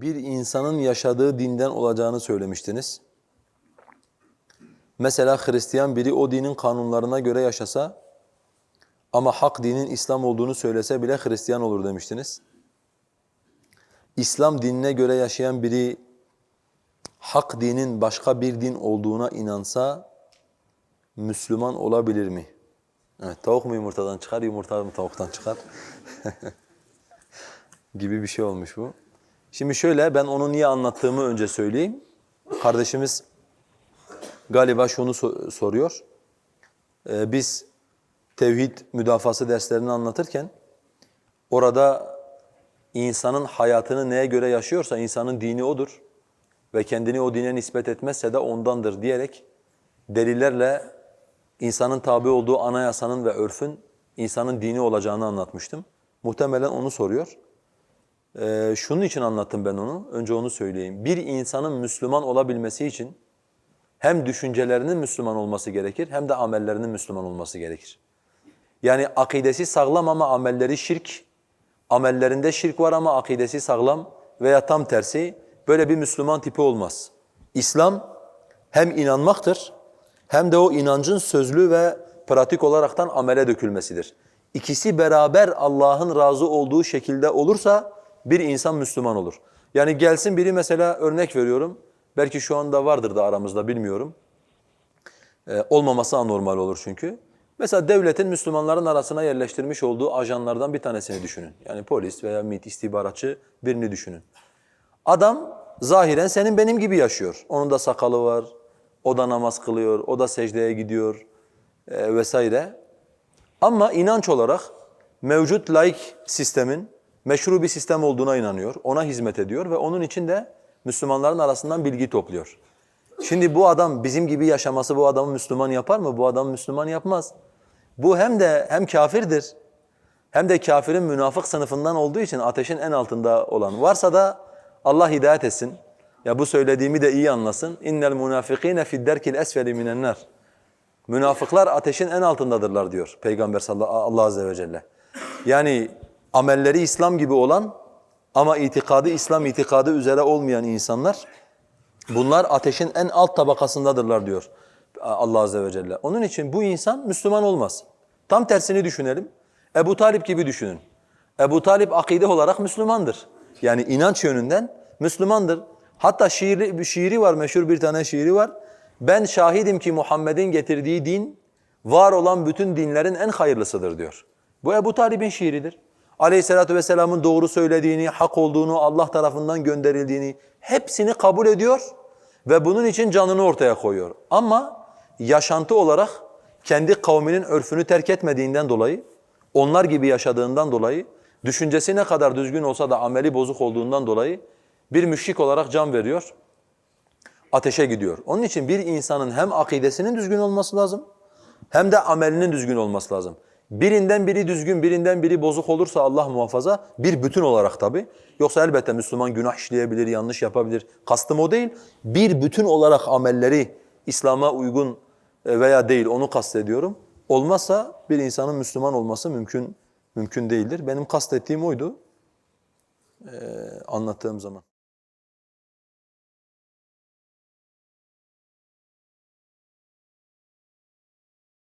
bir insanın yaşadığı dinden olacağını söylemiştiniz. Mesela Hristiyan biri o dinin kanunlarına göre yaşasa ama hak dinin İslam olduğunu söylese bile Hristiyan olur demiştiniz. İslam dinine göre yaşayan biri hak dinin başka bir din olduğuna inansa Müslüman olabilir mi? Evet, tavuk mu yumurtadan çıkar, yumurta mı tavuktan çıkar? gibi bir şey olmuş bu. Şimdi şöyle, ben onu niye anlattığımı önce söyleyeyim. Kardeşimiz galiba şunu so- soruyor. Ee, biz tevhid müdafası derslerini anlatırken orada insanın hayatını neye göre yaşıyorsa insanın dini odur ve kendini o dine nispet etmezse de ondandır diyerek delillerle insanın tabi olduğu anayasanın ve örfün insanın dini olacağını anlatmıştım. Muhtemelen onu soruyor. Ee, şunun için anlattım ben onu. Önce onu söyleyeyim. Bir insanın Müslüman olabilmesi için hem düşüncelerinin Müslüman olması gerekir hem de amellerinin Müslüman olması gerekir. Yani akidesi sağlam ama amelleri şirk, amellerinde şirk var ama akidesi sağlam veya tam tersi böyle bir Müslüman tipi olmaz. İslam hem inanmaktır hem de o inancın sözlü ve pratik olaraktan amele dökülmesidir. İkisi beraber Allah'ın razı olduğu şekilde olursa bir insan Müslüman olur. Yani gelsin biri mesela örnek veriyorum. Belki şu anda vardır da aramızda bilmiyorum. Ee, olmaması anormal olur çünkü. Mesela devletin Müslümanların arasına yerleştirmiş olduğu ajanlardan bir tanesini düşünün. Yani polis veya MİT istihbaratçı birini düşünün. Adam zahiren senin benim gibi yaşıyor. Onun da sakalı var, o da namaz kılıyor, o da secdeye gidiyor e, vesaire. Ama inanç olarak mevcut laik sistemin meşru bir sistem olduğuna inanıyor, ona hizmet ediyor ve onun için de Müslümanların arasından bilgi topluyor. Şimdi bu adam bizim gibi yaşaması bu adamı Müslüman yapar mı? Bu adamı Müslüman yapmaz. Bu hem de hem kafirdir hem de kafirin münafık sınıfından olduğu için ateşin en altında olan. Varsa da Allah hidayet etsin. Ya bu söylediğimi de iyi anlasın. İnnel munafikine fid derkil esfeli minen nar. Münafıklar ateşin en altındadırlar diyor Peygamber sallallahu Allah azze ve celle. Yani amelleri İslam gibi olan ama itikadı İslam itikadı üzere olmayan insanlar bunlar ateşin en alt tabakasındadırlar diyor Allah azze ve celle. Onun için bu insan Müslüman olmaz. Tam tersini düşünelim. Ebu Talip gibi düşünün. Ebu Talip akide olarak Müslümandır. Yani inanç yönünden Müslümandır. Hatta şiiri, şiiri var, meşhur bir tane şiiri var. Ben şahidim ki Muhammed'in getirdiği din var olan bütün dinlerin en hayırlısıdır diyor. Bu Ebu Talib'in şiiridir. Aleyhisselatü vesselamın doğru söylediğini, hak olduğunu, Allah tarafından gönderildiğini hepsini kabul ediyor ve bunun için canını ortaya koyuyor. Ama yaşantı olarak kendi kavminin örfünü terk etmediğinden dolayı, onlar gibi yaşadığından dolayı, düşüncesi ne kadar düzgün olsa da ameli bozuk olduğundan dolayı bir müşrik olarak can veriyor, ateşe gidiyor. Onun için bir insanın hem akidesinin düzgün olması lazım, hem de amelinin düzgün olması lazım. Birinden biri düzgün, birinden biri bozuk olursa Allah muhafaza bir bütün olarak tabi. Yoksa elbette Müslüman günah işleyebilir, yanlış yapabilir. Kastım o değil. Bir bütün olarak amelleri İslam'a uygun e, veya değil onu kastediyorum. Olmazsa bir insanın Müslüman olması mümkün mümkün değildir. Benim kastettiğim oydu ee, anlattığım zaman.